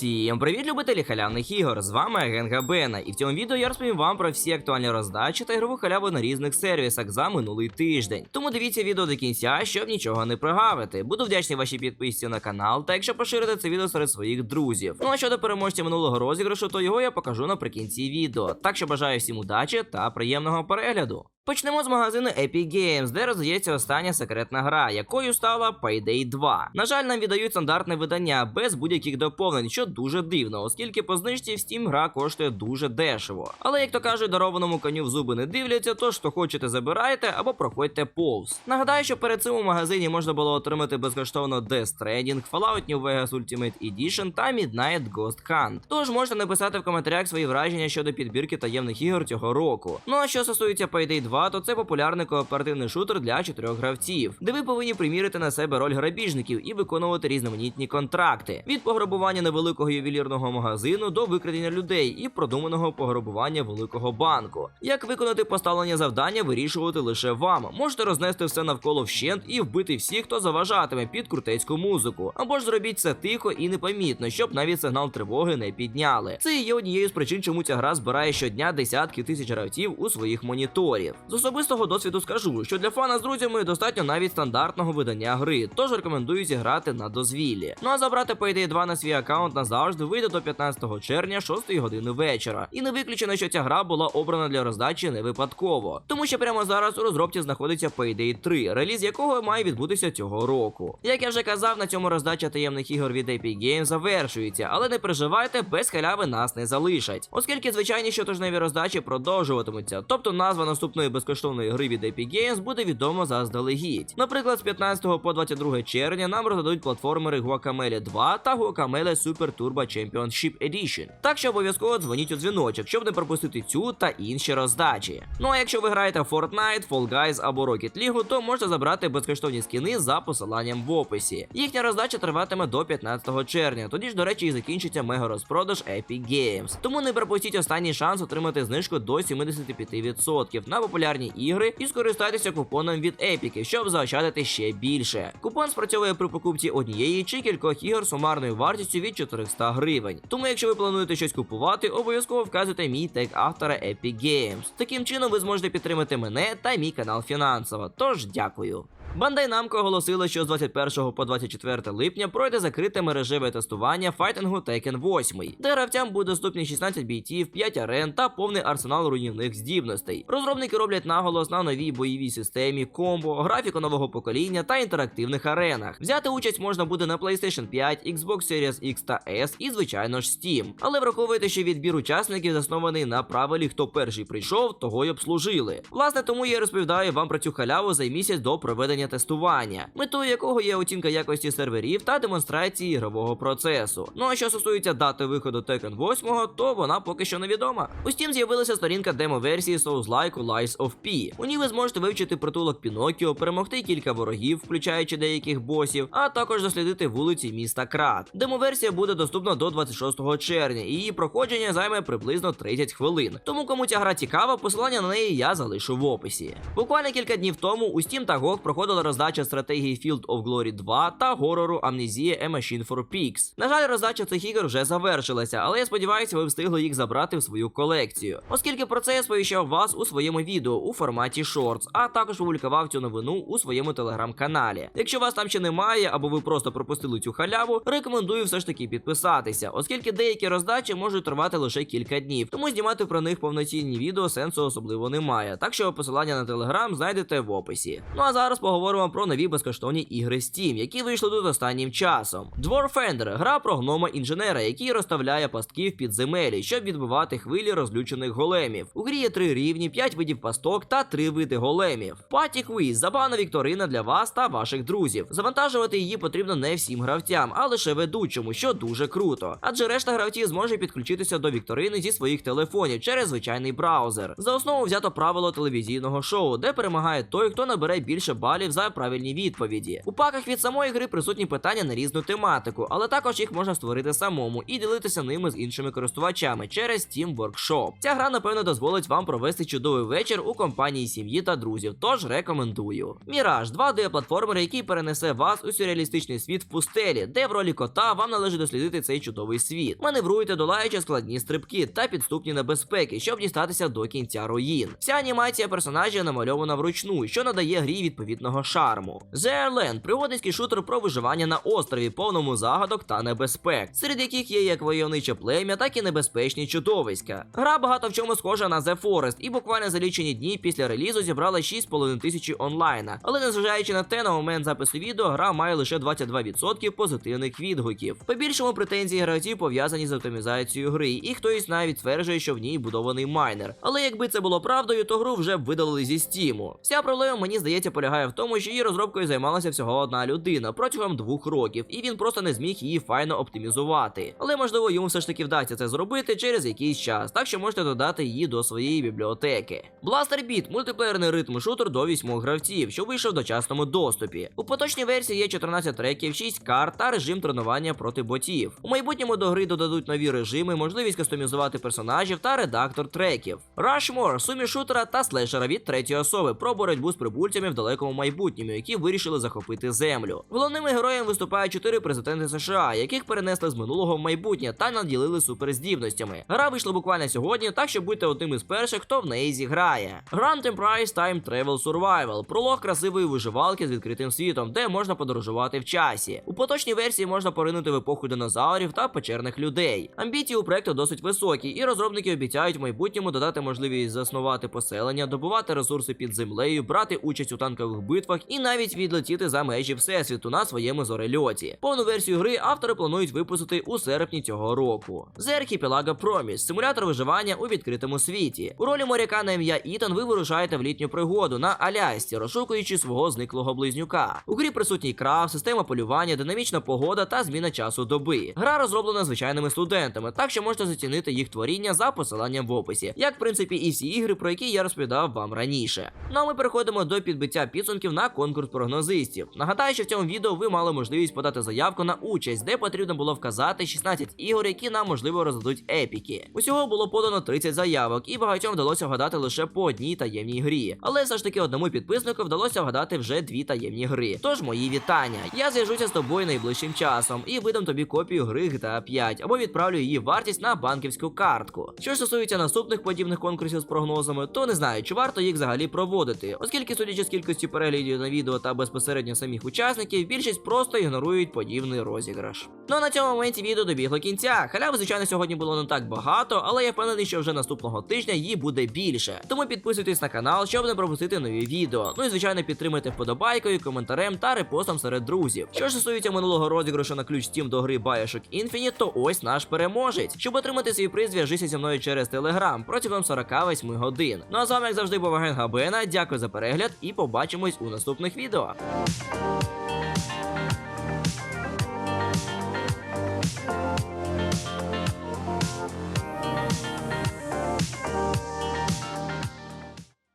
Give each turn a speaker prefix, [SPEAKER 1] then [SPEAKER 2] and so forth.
[SPEAKER 1] Усім привіт, любителі халявних ігор! З вами Агенга Бена, і в цьому відео я розповім вам про всі актуальні роздачі та ігрову халяву на різних сервісах за минулий тиждень. Тому дивіться відео до кінця, щоб нічого не прогавити. Буду вдячний вашій підписці на канал та якщо поширите це відео серед своїх друзів. Ну а щодо переможця минулого розіграшу, то його я покажу наприкінці відео. Так що бажаю всім удачі та приємного перегляду. Почнемо з магазину Epic Games, де роздається остання секретна гра, якою стала Payday 2. На жаль, нам віддають стандартне видання без будь-яких доповнень, що дуже дивно, оскільки по знижці в Steam гра коштує дуже дешево. Але як то кажуть, дарованому коню в зуби не дивляться, тож що хочете забирайте або проходьте повз. Нагадаю, що перед цим у магазині можна було отримати безкоштовно Death Stranding, Fallout New Vegas Ultimate Edition та Midnight Ghost Hunt. Тож можете написати в коментарях свої враження щодо підбірки таємних ігор цього року. Ну а що стосується Payday 2, то це популярний кооперативний шутер для чотирьох гравців, де ви повинні примірити на себе роль грабіжників і виконувати різноманітні контракти від пограбування невеликого ювелірного магазину до викрадення людей і продуманого пограбування великого банку. Як виконати поставлені завдання, вирішувати лише вам. Можете рознести все навколо вщент і вбити всіх, хто заважатиме під крутецьку музику, або ж зробіть це тихо і непомітно, щоб навіть сигнал тривоги не підняли. Це є однією з причин, чому ця гра збирає щодня десятки тисяч гравців у своїх моніторів. З особистого досвіду скажу, що для фана з друзями достатньо навіть стандартного видання гри, тож рекомендую зіграти на дозвіллі. Ну а забрати Payday 2 на свій аккаунт назавжди вийде до 15 червня 6 години вечора. І не виключено, що ця гра була обрана для роздачі не випадково, тому що прямо зараз у розробці знаходиться Payday 3, реліз якого має відбутися цього року. Як я вже казав, на цьому роздача таємних ігор від Epic Games завершується, але не переживайте, без халяви нас не залишать, оскільки звичайні щотижневі роздачі продовжуватимуться, тобто назва наступної безкоштовної гри від Epic Games буде відомо заздалегідь. Наприклад, з 15 по 22 червня нам роздадуть платформери Guacamele 2 та Guacamele Super Turbo Championship Edition. Так що обов'язково дзвоніть у дзвіночок, щоб не пропустити цю та інші роздачі. Ну а якщо ви граєте Fortnite, Fall Guys або Rocket League, то можете забрати безкоштовні скіни за посиланням в описі. Їхня роздача триватиме до 15 червня. Тоді ж, до речі, і закінчиться мега розпродаж Epic Games. Тому не пропустіть останній шанс отримати знижку до 75% на популярні ігри і скористайтеся купоном від Епіки, щоб заощадити ще більше. Купон спрацьовує при покупці однієї чи кількох ігор сумарною вартістю від 400 гривень. Тому, якщо ви плануєте щось купувати, обов'язково вказуйте мій тег автора Epic Games. Таким чином ви зможете підтримати мене та мій канал фінансово. Тож дякую. Bandai Namco оголосила, що з 21 по 24 липня пройде закрите мережеве тестування файтингу Tekken 8, де гравцям буде доступні 16 бійців, 5 арен та повний арсенал руйнівних здібностей. Розробники роблять наголос на новій бойовій системі, комбо, графіку нового покоління та інтерактивних аренах. Взяти участь можна буде на PlayStation 5, Xbox Series X та S і, звичайно ж, Steam. Але враховуйте, що відбір учасників заснований на правилі, хто перший прийшов, того й обслужили. Власне, тому я розповідаю вам про цю халяву за місяць до проведення тестування, метою якого є оцінка якості серверів та демонстрації ігрового процесу. Ну а що стосується дати виходу Tekken 8, то вона поки що невідома. У Steam з'явилася сторінка демо-версії Souls-like Lies of P. У ній ви зможете вивчити притулок Пінокіо, перемогти кілька ворогів, включаючи деяких босів, а також дослідити вулиці міста Крат. Демо-версія буде доступна до 26 червня, і її проходження займе приблизно 30 хвилин. Тому кому ця гра цікава, посилання на неї я залишу в описі. Буквально кілька днів тому у Steam та GOG проходила роздача стратегії Field of Glory 2 та горору Amnesia A Machine for Pigs. На жаль, роздача цих ігор вже завершилася, але я сподіваюся, ви встигли їх забрати в свою колекцію. Оскільки про це я сповіщав вас у своєму відео у форматі Shorts, а також публікував цю новину у своєму телеграм-каналі. Якщо вас там ще немає, або ви просто пропустили цю халяву, рекомендую все ж таки підписатися, оскільки деякі роздачі можуть тривати лише кілька днів, тому знімати про них повноцінні відео сенсу особливо немає. Так що посилання на телеграм знайдете в описі. Ну а зараз поговоримо про нові безкоштовні ігри Steam, які вийшли тут останнім часом. Dwarf Ender – гра про гнома інженера, який розставляє пастки в підземелі, щоб відбивати хвилі розлючених големів. У грі є три рівні, п'ять видів пасток та три види големів. Паті Quiz – забавна вікторина для вас та ваших друзів. Завантажувати її потрібно не всім гравцям, а лише ведучому, що дуже круто. Адже решта гравців зможе підключитися до вікторини зі своїх телефонів через звичайний браузер. За основу взято правило телевізійного шоу, де перемагає той, хто набере більше балів за правильні відповіді. У паках від самої гри присутні питання на різну тематику, але також їх можна створити самому і ділитися ними з іншими користувачами через Steam Workshop. Ця гра, напевно, дозволить вам провести чудовий вечір у компанії сім'ї та друзів, тож рекомендую. Міраж 2D платформер, який перенесе вас у сюрреалістичний світ в пустелі, де в ролі кота вам належить дослідити цей чудовий світ. Маневруйте, долаючи складні стрибки та підступні небезпеки, щоб дістатися до кінця руїн. Вся анімація персонажів намальована вручну, що надає грі відповідного шарму. The Land – пригодницький шутер про виживання на острові, повному загадок та небезпек, серед яких є як войовниче плем'я, так і небезпечні чудовиська. Гра багато в чому схожа на The Forest, і буквально за лічені дні після релізу зібрала 6,5 тисячі онлайна. Але незважаючи на те, на момент запису відео гра має лише 22% позитивних відгуків. По більшому претензії гравців пов'язані з оптимізацією гри, і хтось навіть стверджує, що в ній будований майнер. Але якби це було правдою, то гру вже б видалили зі стіму. Вся проблема, мені здається, полягає в тому, що її розробкою займалася всього одна людина протягом двох років, і він просто не зміг її файно оптимізувати. Але можливо йому все ж таки вдасться це зробити через якийсь час, так що можете додати її до своєї бібліотеки. Blaster Beat – мультиплеєрний ритм шутер до 8 гравців, що вийшов в дочасному доступі. У поточній версії є 14 треків, 6 карт та режим тренування проти ботів. У майбутньому до гри додадуть нові режими, можливість кастомізувати персонажів та редактор треків. Rushmore – суміш шутера та слешера від третьої особи про боротьбу з прибульцями в далекому майбутньому, які вирішили захопити землю. Головними героями виступають чотири президенти США, яких перенесли з минулого в майбутнє та наділили суперздібностями. Гра вийшла буквально сьогодні, так що будьте одним із перших, хто в неї зіграє. Grand Emprise Time Travel Survival пролог красивої виживалки з відкритим світом, де можна подорожувати в часі. У поточній версії можна поринути в епоху динозаврів та печерних людей. Амбіції у проекту досить високі, і розробники обіцяють в майбутньому додати можливість заснувати поселення, добувати ресурси під землею, брати участь у танкових битвах і навіть відлетіти за межі всесвіту на своєму зорельоті. Повну версію гри автори планують випустити у серпні цього року. The Archipelago Promise – симулятор виживання у відкритому світі. У ролі моряка на ім'я Ітан ви вирушаєте в літню пригоду на Алясці, розшукуючи свого зниклого близнюка. У грі присутній крав, система полювання, динамічна погода та зміна часу доби. Гра розроблена звичайними студентами, так що можете зацінити їх творіння за посиланням в описі, як в принципі і всі ігри, про які я розповідав вам раніше. Ну а ми переходимо до підбиття підсумків на конкурс прогнозистів. Нагадаю, що в цьому відео ви мали можливість подати заявку на участь, де потрібно було вказати 16 ігор, які нам можливо роздадуть епіки. Усього було подано 30 заявок, і багатьом вдалося вгадати лише по одній таємній грі. Але все ж таки одному підписнику вдалося вгадати вже дві таємні гри. Тож мої вітання. Я зв'яжуся з тобою найближчим часом і видам тобі копію гри GTA 5 або відправлю її вартість на банківську картку. Що ж стосується наступних подібних конкурсів з прогнозами, то не знаю, чи варто їх взагалі проводити, оскільки, судячи з кількості переглядів на відео та безпосередньо самих учасників, більшість просто ігнорують подібний розіграш. Ну а на цьому моменті відео добігло кінця. Халяви, звичайно, сьогодні було не так багато, але я впевнений, що вже наступного тижня її буде більше. Тому підписуйтесь на канал, щоб не пропустити нові відео. Ну і звичайно підтримайте вподобайкою, коментарем та репостом серед друзів. Що ж стосується минулого розіграшу на ключ Steam до гри Bioshock Infinite, то ось наш переможець. Щоб отримати свій приз, зв'яжися зі мною через Telegram протягом 48 годин. Ну а з вами, як завжди, був Агент Габена. Дякую за перегляд і побачимось наступних відео.